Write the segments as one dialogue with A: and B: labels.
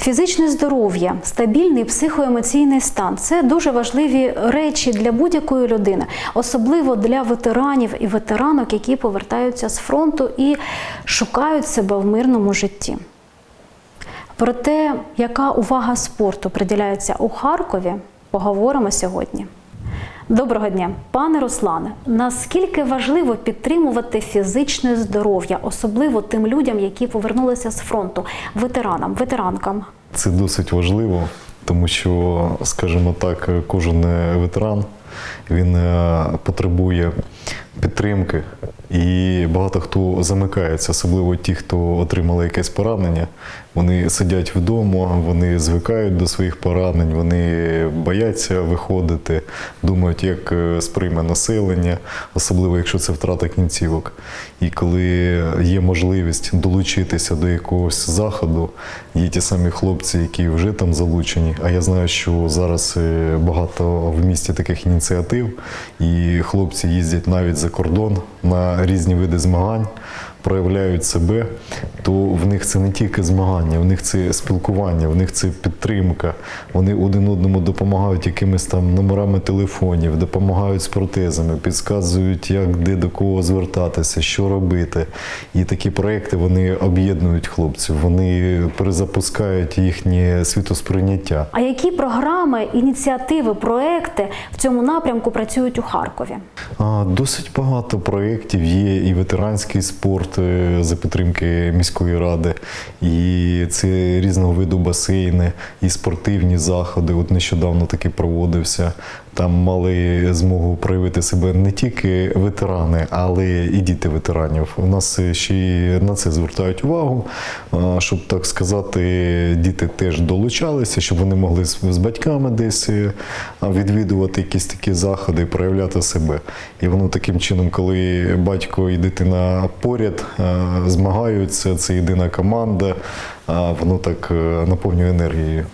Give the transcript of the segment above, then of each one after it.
A: Фізичне здоров'я, стабільний психоемоційний стан це дуже важливі речі для будь-якої людини, особливо для ветеранів і ветеранок, які повертаються з фронту і шукають себе в мирному житті. Про те, яка увага спорту приділяється у Харкові, поговоримо сьогодні. Доброго дня, пане Руслане. Наскільки важливо підтримувати фізичне здоров'я, особливо тим людям, які повернулися з фронту, ветеранам, ветеранкам?
B: Це досить важливо, тому що, скажімо так, кожен ветеран він е, потребує підтримки, і багато хто замикається, особливо ті, хто отримали якесь поранення. Вони сидять вдома, вони звикають до своїх поранень, вони бояться виходити, думають, як е, сприйме населення, особливо якщо це втрата кінцівок. І коли є можливість долучитися до якогось заходу, є ті самі хлопці, які вже там залучені. А я знаю, що зараз е, багато в місті таких ініціатив, і хлопці їздять навіть за кордон на різні види змагань. Проявляють себе, то в них це не тільки змагання, в них це спілкування, в них це підтримка. Вони один одному допомагають якимись там номерами телефонів, допомагають з протезами, підказують, як де до кого звертатися, що робити. І такі проекти вони об'єднують хлопців, вони перезапускають їхнє світосприйняття.
A: А які програми, ініціативи, проекти в цьому напрямку працюють у Харкові?
B: А, Досить багато проєктів є і ветеранський спорт е, за підтримки міської ради, і це різного виду басейни, і спортивні заходи. От нещодавно таки проводився. Там мали змогу проявити себе не тільки ветерани, але і діти ветеранів. У нас ще й на це звертають увагу, щоб так сказати, діти теж долучалися, щоб вони могли з батьками десь е, відвідувати якісь такі заходи, проявляти себе. І воно таким чином, коли батько і дитина поряд змагаються, це єдина команда, воно так е, наповнює енергією.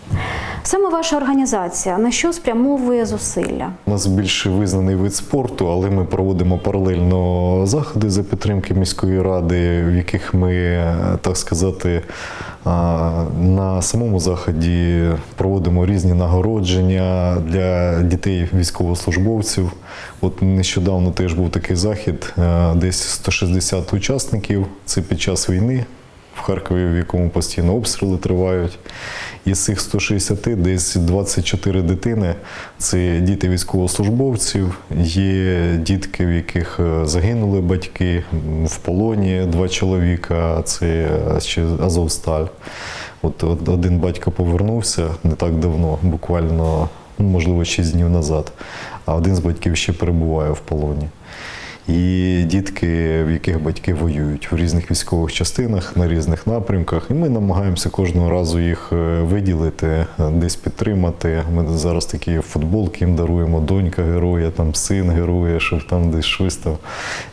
A: Саме ваша організація на що спрямовує зусилля?
B: У нас більш визнаний вид спорту, але ми проводимо паралельно заходи за підтримки міської ради, в яких ми, так сказати, на самому заході проводимо різні нагородження для дітей військовослужбовців. От нещодавно теж був такий захід, десь 160 учасників. Це під час війни в Харкові, в якому постійно обстріли тривають. Із цих 160 десь 24 дитини це діти військовослужбовців, є дітки, в яких е, загинули батьки, в полоні два чоловіка, це е, ще Азовсталь. От од- один батько повернувся не так давно, буквально, ну, можливо, 6 днів назад, а один з батьків ще перебуває в полоні. І дітки, в яких батьки воюють в різних військових частинах на різних напрямках, і ми намагаємося кожного разу їх е, виділити, е, десь підтримати. Ми зараз такі футболки їм даруємо, донька героя, там син героя, щоб там десь щось там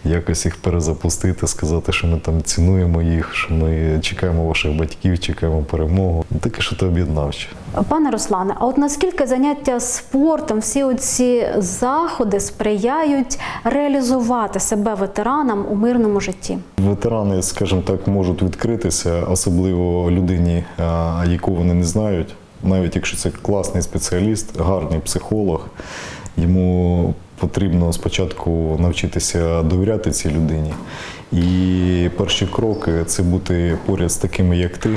B: якось їх перезапустити, сказати, що ми там цінуємо їх, що ми чекаємо ваших батьків, чекаємо перемогу. Таке, що то об'єднавче.
A: Пане Руслане, а от наскільки заняття спортом, всі оці заходи сприяють реалізувати себе ветеранам у мирному житті?
B: Ветерани, скажімо так, можуть відкритися, особливо людині, а, яку вони не знають. Навіть якщо це класний спеціаліст, гарний психолог, йому потрібно спочатку навчитися довіряти цій людині. І перші кроки це бути поряд з такими, як ти.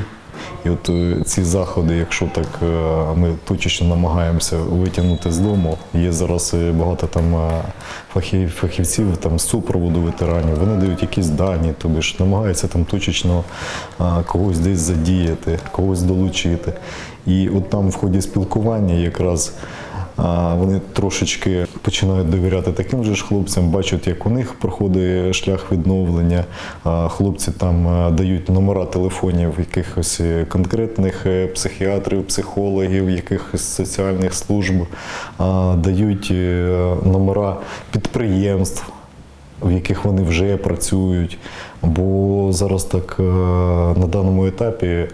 B: І от е, ці заходи, якщо так е, ми точечно намагаємося витягнути з дому, є зараз е, багато там фахівців там з супроводу ветеранів, вони дають якісь дані, тобі ж намагаються там точечно когось десь задіяти, когось долучити. І от там в ході спілкування якраз вони трошечки починають довіряти таким же ж хлопцям, бачать, як у них проходить шлях відновлення. Хлопці там дають номера телефонів якихось е, конкретних е, психіатрів, психологів, якихось соціальних служб, дають е, номера підприємств в яких вони вже працюють. Бо зараз так е, на даному етапі е,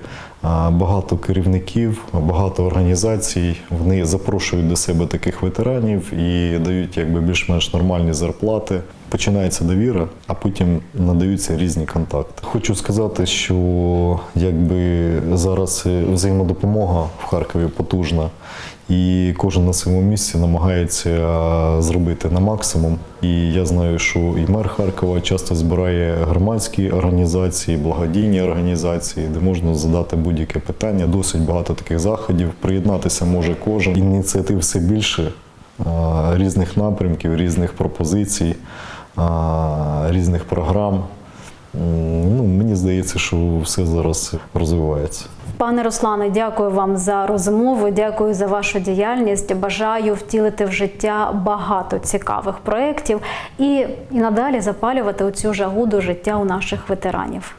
B: багато керівників, багато організацій вони запрошують до себе таких ветеранів і дають якби більш-менш нормальні зарплати. Починається довіра, а потім надаються різні контакти. Хочу сказати, що якби зараз взаємодопомога в Харкові потужна, і кожен на своєму місці намагається зробити на максимум. І я знаю, що і мер Харкова часто збирає громадські організації, благодійні організації, де можна задати будь-яке питання. Досить багато таких заходів. Приєднатися може кожен. Ініціатив все більше різних напрямків, різних пропозицій, різних програм. Ну, мені здається, що все зараз розвивається.
A: Пане Руслане, дякую вам за розмову. Дякую за вашу діяльність. Бажаю втілити в життя багато цікавих проєктів і, і надалі запалювати оцю жагу до життя у наших ветеранів.